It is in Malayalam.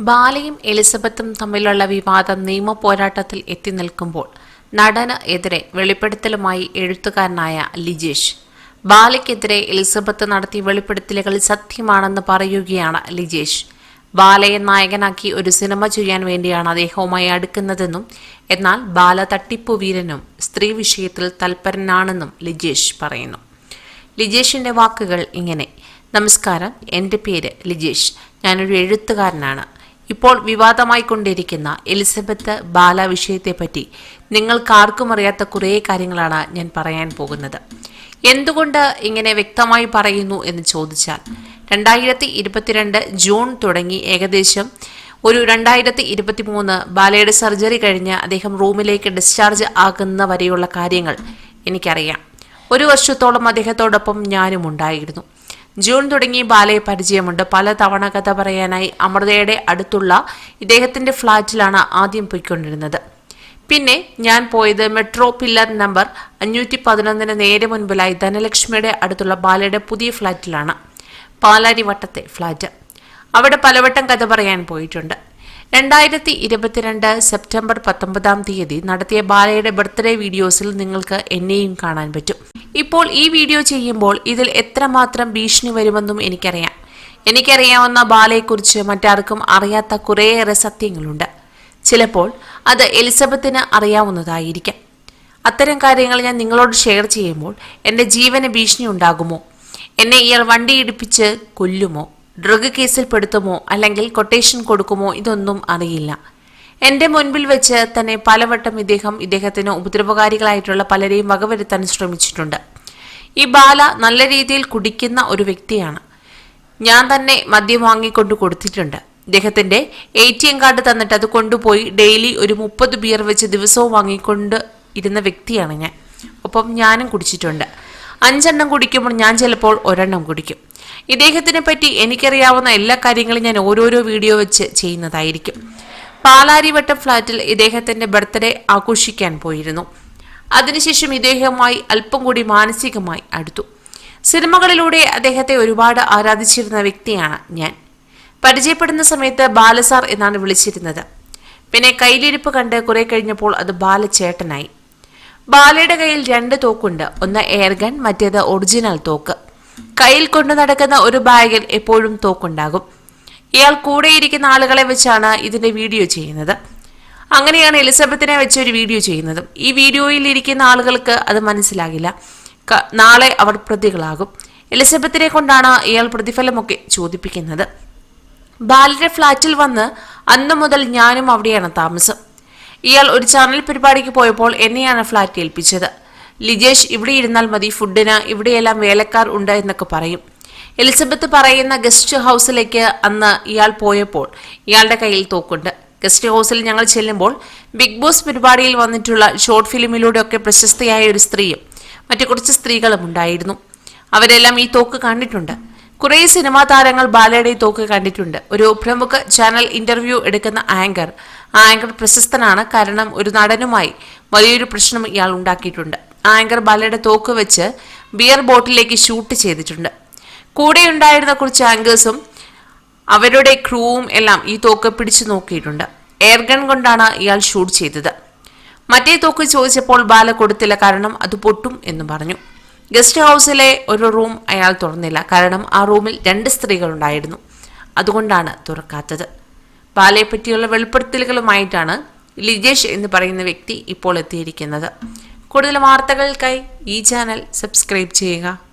ബാലയും എലിസബത്തും തമ്മിലുള്ള വിവാദം നിയമ പോരാട്ടത്തിൽ എത്തി നിൽക്കുമ്പോൾ നടന് എതിരെ വെളിപ്പെടുത്തലുമായി എഴുത്തുകാരനായ ലിജേഷ്. ബാലയ്ക്കെതിരെ എലിസബത്ത് നടത്തിയ വെളിപ്പെടുത്തലുകൾ സത്യമാണെന്ന് പറയുകയാണ് ലിജേഷ്. ബാലയെ നായകനാക്കി ഒരു സിനിമ ചെയ്യാൻ വേണ്ടിയാണ് അദ്ദേഹവുമായി അടുക്കുന്നതെന്നും എന്നാൽ ബാല തട്ടിപ്പു വീരനും സ്ത്രീ വിഷയത്തിൽ തൽപരനാണെന്നും ലിജേഷ് പറയുന്നു. ലിജേഷിന്റെ വാക്കുകൾ ഇങ്ങനെ. നമസ്കാരം എന്റെ പേര് ലിജേഷ്. ഞാനൊരു എഴുത്തുകാരനാണ്. ഇപ്പോൾ വിവാദമായി കൊണ്ടിരിക്കുന്ന എലിസബത്ത് ബാല വിഷയത്തെപ്പറ്റി നിങ്ങൾക്കാർക്കും അറിയാത്ത കുറേ കാര്യങ്ങളാണ് ഞാൻ പറയാൻ പോകുന്നത്. എന്തുകൊണ്ട് ഇങ്ങനെ വ്യക്തമായി പറയുന്നു എന്ന് ചോദിച്ചാൽ രണ്ടായിരത്തി ഇരുപത്തിരണ്ട് ജൂൺ തുടങ്ങി ഏകദേശം ഒരു രണ്ടായിരത്തി ഇരുപത്തി മൂന്ന് ബാലയുടെ സർജറി കഴിഞ്ഞ് അദ്ദേഹം റൂമിലേക്ക് ഡിസ്ചാർജ് ആകുന്ന വരെയുള്ള കാര്യങ്ങൾ എനിക്കറിയാം. ഒരു വർഷത്തോളം അദ്ദേഹത്തോടൊപ്പം ഞാനും ഉണ്ടായിരുന്നു ജൂൺ തുടങ്ങി ബാലയെ പരിചയമുണ്ട്. പല തവണ കഥ പറയാനായി അമൃതയുടെ അടുത്തുള്ള ഇദ്ദേഹത്തിന്റെ ഫ്ളാറ്റിലാണ് ആദ്യം പോയിക്കൊണ്ടിരുന്നത്. പിന്നെ ഞാൻ പോയത് മെട്രോ പില്ലർ നമ്പർ അഞ്ഞൂറ്റി പതിനൊന്നിന് നേരെ മുൻപിലായി ധനലക്ഷ്മിയുടെ അടുത്തുള്ള ബാലയുടെ പുതിയ ഫ്ളാറ്റിലാണ് പാലാരി വട്ടത്തെ ഫ്ളാറ്റ് അവിടെ പലവട്ടം കഥ പറയാൻ പോയിട്ടുണ്ട്. രണ്ടായിരത്തി ഇരുപത്തിരണ്ട് സെപ്റ്റംബർ പത്തൊമ്പതാം തീയതി നടത്തിയ ബാലയുടെ ബർത്ത്ഡേ വീഡിയോസിൽ നിങ്ങൾക്ക് എന്നെയും കാണാൻ പറ്റും. ഇപ്പോൾ ഈ വീഡിയോ ചെയ്യുമ്പോൾ ഇതിൽ എത്രമാത്രം ഭീഷണി വരുമെന്നും എനിക്കറിയാം. എനിക്കറിയാവുന്ന ബാലയെക്കുറിച്ച് മറ്റാർക്കും അറിയാത്ത കുറേയേറെ സത്യങ്ങളുണ്ട്. ചിലപ്പോൾ അത് എലിസബത്തിന് അറിയാവുന്നതായിരിക്കാം. അത്തരം കാര്യങ്ങൾ ഞാൻ നിങ്ങളോട് ഷെയർ ചെയ്യുമ്പോൾ എന്റെ ജീവന് ഭീഷണി ഉണ്ടാകുമോ? എന്നെ ഇയാൾ വണ്ടിയിടിപ്പിച്ച് കൊല്ലുമോ? ഡ്രഗ് കേസിൽ പെടുത്തുമോ? അല്ലെങ്കിൽ കൊട്ടേഷൻ കൊടുക്കുമോ? ഇതൊന്നും അറിയില്ല. എന്റെ മുൻപിൽ വെച്ച് തന്നെ പലവട്ടം ഇദ്ദേഹം ഇദ്ദേഹത്തിന് ഉപദ്രവകാരികളായിട്ടുള്ള പലരെയും വകവരുത്താൻ ശ്രമിച്ചിട്ടുണ്ട്. ഈ ബാല നല്ല രീതിയിൽ കുടിക്കുന്ന ഒരു വ്യക്തിയാണ്. ഞാൻ തന്നെ മദ്യം വാങ്ങിക്കൊണ്ട് കൊടുത്തിട്ടുണ്ട്. ഇദ്ദേഹത്തിന്റെ എ ടി എം കാർഡ് തന്നിട്ട് അത് കൊണ്ടുപോയി ഡെയിലി ഒരു മുപ്പത് ബിയർ വെച്ച് ദിവസവും വാങ്ങിക്കൊണ്ട് ഇരുന്ന വ്യക്തിയാണ് ഞാൻ. ഒപ്പം ഞാനും കുടിച്ചിട്ടുണ്ട്. അഞ്ചെണ്ണം കുടിക്കുമ്പോൾ ഞാൻ ചിലപ്പോൾ ഒരെണ്ണം കുടിക്കും. ഇദ്ദേഹത്തിനെ പറ്റി എനിക്കറിയാവുന്ന എല്ലാ കാര്യങ്ങളും ഞാൻ ഓരോരോ വീഡിയോ വെച്ച് ചെയ്യുന്നതായിരിക്കും. പാലാരിവട്ടം ഫ്ളാറ്റിൽ ഇദ്ദേഹത്തിന്റെ ബർത്ത്ഡേ ആഘോഷിക്കാൻ പോയിരുന്നു. അതിനുശേഷം ഇദ്ദേഹവുമായി അല്പം കൂടി മാനസികമായി അടുത്തു. സിനിമകളിലൂടെ അദ്ദേഹത്തെ ഒരുപാട് ആരാധിച്ചിരുന്ന വ്യക്തിയാണ് ഞാൻ. പരിചയപ്പെടുന്ന സമയത്ത് ബാലസാർ എന്നാണ് വിളിച്ചിരുന്നത്. പിന്നെ കയ്യിലിരിപ്പ് കണ്ട് കുറെ കഴിഞ്ഞപ്പോൾ അത് ബാലചേട്ടനായി. ബാലയുടെ കയ്യിൽ രണ്ട് തോക്കുണ്ട്. ഒന്ന് എയർഗൺ മറ്റേത് ഒറിജിനൽ തോക്ക്. കയ്യിൽ കൊണ്ടു നടക്കുന്ന ഒരു ബാഗിൽ എപ്പോഴും തോക്കുണ്ടാകും. ഇയാൾ കൂടെയിരിക്കുന്ന ആളുകളെ വെച്ചാണ് ഇതിന്റെ വീഡിയോ ചെയ്യുന്നത്. അങ്ങനെയാണ് എലിസബത്തിനെ വെച്ച് ഒരു വീഡിയോ ചെയ്യുന്നതും. ഈ വീഡിയോയിൽ ഇരിക്കുന്ന ആളുകൾക്ക് അത് മനസ്സിലാകില്ല. നാളെ അവർ പ്രതികളാകും. എലിസബത്തിനെ കൊണ്ടാണ് ഇയാൾ പ്രതിഫലമൊക്കെ ചോദിപ്പിക്കുന്നത്. ബാലിന്റെ ഫ്ളാറ്റിൽ വന്ന് അന്നു മുതൽ ഞാനും അവിടെയാണ് താമസം. ഇയാൾ ഒരു ചാനൽ പരിപാടിക്ക് പോയപ്പോൾ എന്നെയാണ് ഫ്ളാറ്റ് ഏൽപ്പിച്ചത്. ലിജേഷ് ഇവിടെ ഇരുന്നാൽ മതി ഫുഡിന് ഇവിടെയെല്ലാം വേലക്കാർ ഉണ്ട് എന്നൊക്കെ പറയും. എലിസബത്ത് പറയുന്ന ഗസ്റ്റ് ഹൗസിലേക്ക് അന്ന് ഇയാൾ പോയപ്പോൾ ഇയാളുടെ കയ്യിൽ തോക്കുണ്ട്. ഗസ്റ്റ് ഹൗസിൽ ഞങ്ങൾ ചെല്ലുമ്പോൾ ബിഗ് ബോസ് പരിപാടിയിൽ വന്നിട്ടുള്ള ഷോർട്ട് ഫിലിമിലൂടെയൊക്കെ പ്രശസ്തയായ ഒരു സ്ത്രീയും മറ്റു കുറച്ച് സ്ത്രീകളും ഉണ്ടായിരുന്നു. അവരെല്ലാം ഈ തോക്ക് കണ്ടിട്ടുണ്ട്. കുറേ സിനിമാ താരങ്ങൾ ബാലയുടെ തോക്ക് കണ്ടിട്ടുണ്ട്. ഒരു പ്രമുഖ ചാനൽ ഇന്റർവ്യൂ എടുക്കുന്ന ആങ്കർ. ആ ആങ്കർ പ്രശസ്തനാണ്. കാരണം ഒരു നടനുമായി വലിയൊരു പ്രശ്നം ഇയാൾ ഉണ്ടാക്കിയിട്ടുണ്ട്. ആങ്കർ ബാലയുടെ തോക്ക് വെച്ച് ബിയർ ബോട്ടിലേക്ക് ഷൂട്ട് ചെയ്തിട്ടുണ്ട്. കൂടെ ഉണ്ടായിരുന്ന കുറച്ച് ആങ്കേഴ്സും അവരുടെ ക്രൂവും എല്ലാം ഈ തോക്ക് പിടിച്ചു നോക്കിയിട്ടുണ്ട്. എയർഗൺ കൊണ്ടാണ് ഇയാൾ ഷൂട്ട് ചെയ്തത്. മറ്റേ തോക്ക് ചോദിച്ചപ്പോൾ ബാല കൊടുത്തില്ല കാരണം അത് പൊട്ടും എന്ന് പറഞ്ഞു. ഗസ്റ്റ് ഹൗസിലെ ഒരു റൂം അയാൾ തുറന്നില്ല കാരണം ആ റൂമിൽ രണ്ട് സ്ത്രീകൾ ഉണ്ടായിരുന്നു. അതുകൊണ്ടാണ് തുറക്കാത്തത്. ബാലയെ പറ്റിയുള്ള വെളിപ്പെടുത്തലുകളുമായിട്ടാണ് ലിജേഷ് എന്ന് പറയുന്ന വ്യക്തി ഇപ്പോൾ എത്തിയിരിക്കുന്നത്. കൂടുതൽ വാർത്തകൾക്കായി ഈ ചാനൽ സബ്സ്ക്രൈബ് ചെയ്യുക.